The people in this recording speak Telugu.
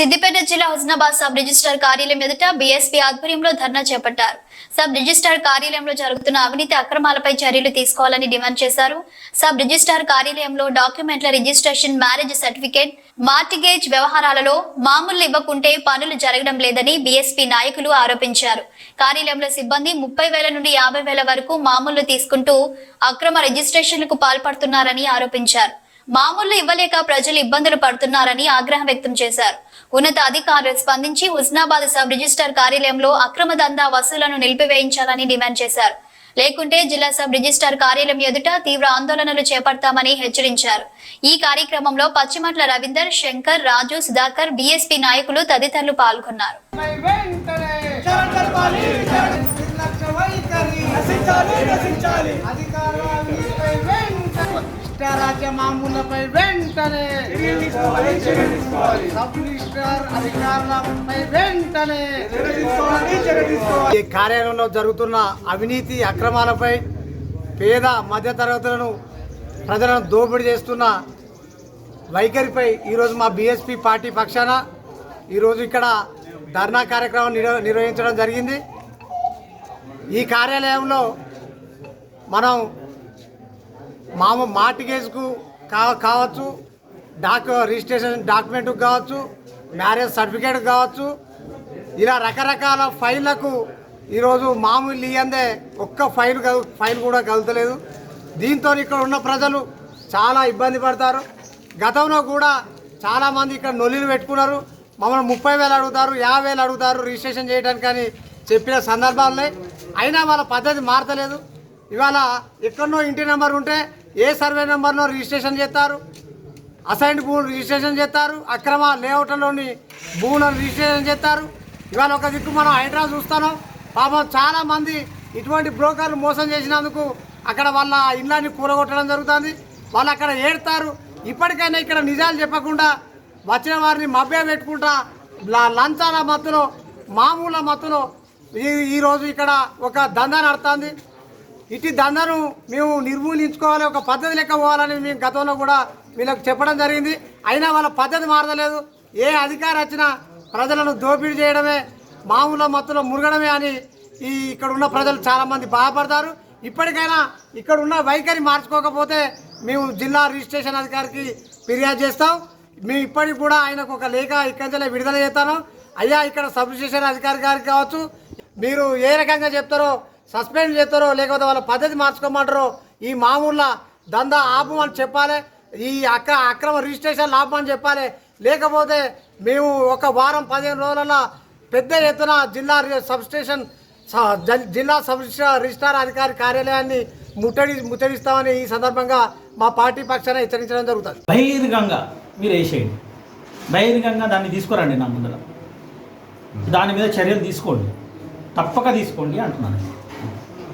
సిద్దిపేట జిల్లా హుస్నాబాద్ సబ్ రిజిస్టార్ కార్యాలయం ఎదుట బీఎస్పీ ఆధ్వర్యంలో ధర్నా చేపట్టారు. సబ్ రిజిస్టార్ కార్యాలయంలో జరుగుతున్న అవినీతి అక్రమాలపై చర్యలు తీసుకోవాలని డిమాండ్ చేశారు. సబ్ రిజిస్టార్ కార్యాలయంలో డాక్యుమెంట్ల రిజిస్ట్రేషన్ మ్యారేజ్ సర్టిఫికేట్ మార్టిగేజ్ వ్యవహారాలలో మామూలు ఇవ్వకుంటే పనులు జరగడం లేదని బీఎస్పీ నాయకులు ఆరోపించారు. కార్యాలయంలో సిబ్బంది ముప్పై వేల నుండి యాభై వేల వరకు మామూలు తీసుకుంటూ అక్రమ రిజిస్ట్రేషన్లకు పాల్పడుతున్నారని ఆరోపించారు. మామూలు ఇవ్వలేక ప్రజలు ఇబ్బందులు పడుతున్నారని ఆగ్రహం వ్యక్తం చేశారు. ఉన్నత అధికారులు స్పందించి హుస్నాబాద్ సబ్ రిజిస్టార్ కార్యాలయంలో అక్రమ దందా వసూలను నిలిపివేయించాలని డిమాండ్ చేశారు. లేకుంటే జిల్లా సబ్ రిజిస్టార్ కార్యాలయం ఎదుట తీవ్ర ఆందోళనలు చేపడతామని హెచ్చరించారు. ఈ కార్యక్రమంలో పశ్చిమట్ల రవీందర్ శంకర్ రాజు సుధాకర్ బీఎస్పీ నాయకులు తదితరులు పాల్గొన్నారు. అధికారులు ఇష్టారాజ్య మామూలపై వెంటనే. సబ్ రిజిస్ట్రార్ అధికారులపై వెంటనే. ఈ కార్యాలయంలో జరుగుతున్న అవినీతి అక్రమాలపై పేద మధ్యతరగతులను ప్రజలను దోపిడీ చేస్తున్న వైఖరిపై ఈరోజు మా బీఎస్పీ పార్టీ పక్షాన ఈరోజు ఇక్కడ ధర్నా కార్యక్రమం నిర్వహించడం జరిగింది. ఈ కార్యాలయంలో మనం మాము మార్టిగేజ్కు కా కావచ్చు డాక్ రిజిస్ట్రేషన్ డాక్యుమెంట్కు కావచ్చు మ్యారేజ్ సర్టిఫికేట్ కావచ్చు ఇలా రకరకాల ఫైళ్ళకు ఈరోజు మామూలు ఇయ్యందే ఒక్క ఫైల్ ఫైల్ కూడా కదులుతలేదు దీంతో ఇక్కడ ఉన్న ప్రజలు చాలా ఇబ్బంది పడతారు. గతంలో కూడా చాలామంది ఇక్కడ నొల్లిలు పెట్టుకున్నారు. మమ్మల్ని ముప్పై వేలు అడుగుతారు యాభై వేలు అడుగుతారు రిజిస్ట్రేషన్ చేయడానికి అని చెప్పిన సందర్భాలే అయినా వాళ్ళ పద్ధతి మారతలేదు. ఇవాళ ఎక్కడో ఇంటి నెంబర్ ఉంటే ఏ సర్వే నెంబర్లో రిజిస్ట్రేషన్ చేస్తారు? అసైన్డ్ భూములు రిజిస్ట్రేషన్ చేస్తారు? అక్రమ లేఅవుట్లలోని భూములను రిజిస్ట్రేషన్ చేస్తారు? ఇవాళ ఒక దిక్కు మనం హైదరాబాద్ చూస్తాను పాపం చాలామంది ఇటువంటి బ్రోకర్లు మోసం చేసినందుకు అక్కడ వాళ్ళ ఇళ్ళని కూరగొట్టడం జరుగుతుంది. వాళ్ళు అక్కడ ఏడతారు. ఇప్పటికైనా ఇక్కడ నిజాలు చెప్పకుండా వచ్చిన వారిని మభ్య పెట్టుకుంటా లంచాల మత్తులో మామూల మత్తులో ఈ ఈరోజు ఇక్కడ ఒక దందా నడుతుంది. ఇటు దందను మేము నిర్మూలించుకోవాలి ఒక పద్ధతి లెక్క పోవాలని మేము గతంలో కూడా వీళ్ళకి చెప్పడం జరిగింది. అయినా వాళ్ళ పద్ధతి మారదలేదు ఏ అధికారి వచ్చినా ప్రజలను దోపిడీ చేయడమే మామూలు మత్తులో మురగడమే అని ఈ ఇక్కడ ఉన్న ప్రజలు చాలామంది బాధపడతారు. ఇప్పటికైనా ఇక్కడ ఉన్న వైఖరి మార్చుకోకపోతే మేము జిల్లా రిజిస్ట్రేషన్ అధికారికి ఫిర్యాదు చేస్తాం. మేము ఇప్పటికి కూడా ఆయనకు ఒక లేఖ ఇక్కడి విడుదల చేస్తాను. అయ్యా ఇక్కడ సబ్ రిజిస్ట్రేషన్ అధికారి గారికి కావచ్చు. మీరు ఏ రకంగా చెప్తారో సస్పెండ్ చేస్తారో లేకపోతే వాళ్ళ పద్ధతి మార్చుకోమంటారో ఈ మామూలు దందా ఆపమని చెప్పాలి ఈ అక్ర అక్రమ రిజిస్ట్రేషన్ ఆపమని చెప్పాలి. లేకపోతే మేము ఒక వారం పదిహేను రోజులలో పెద్ద ఎత్తున జిల్లా సబ్స్టేషన్ సబ్ స్టేషన్ స- జిల్లా సబ్ రిజిస్ట్రార్ అధికారి కార్యాలయాన్ని ముట్టడి ముట్టడిస్తామని ఈ సందర్భంగా మా పార్టీ పక్షాన హెచ్చరించడం జరుగుతుంది. బహిరంగంగా మీరు వేసేయండి. బహిరంగంగా దాన్ని తీసుకురండి నా ముందర. దాని మీద చర్యలు తీసుకోండి. తప్పక తీసుకోండి అంటున్నాను.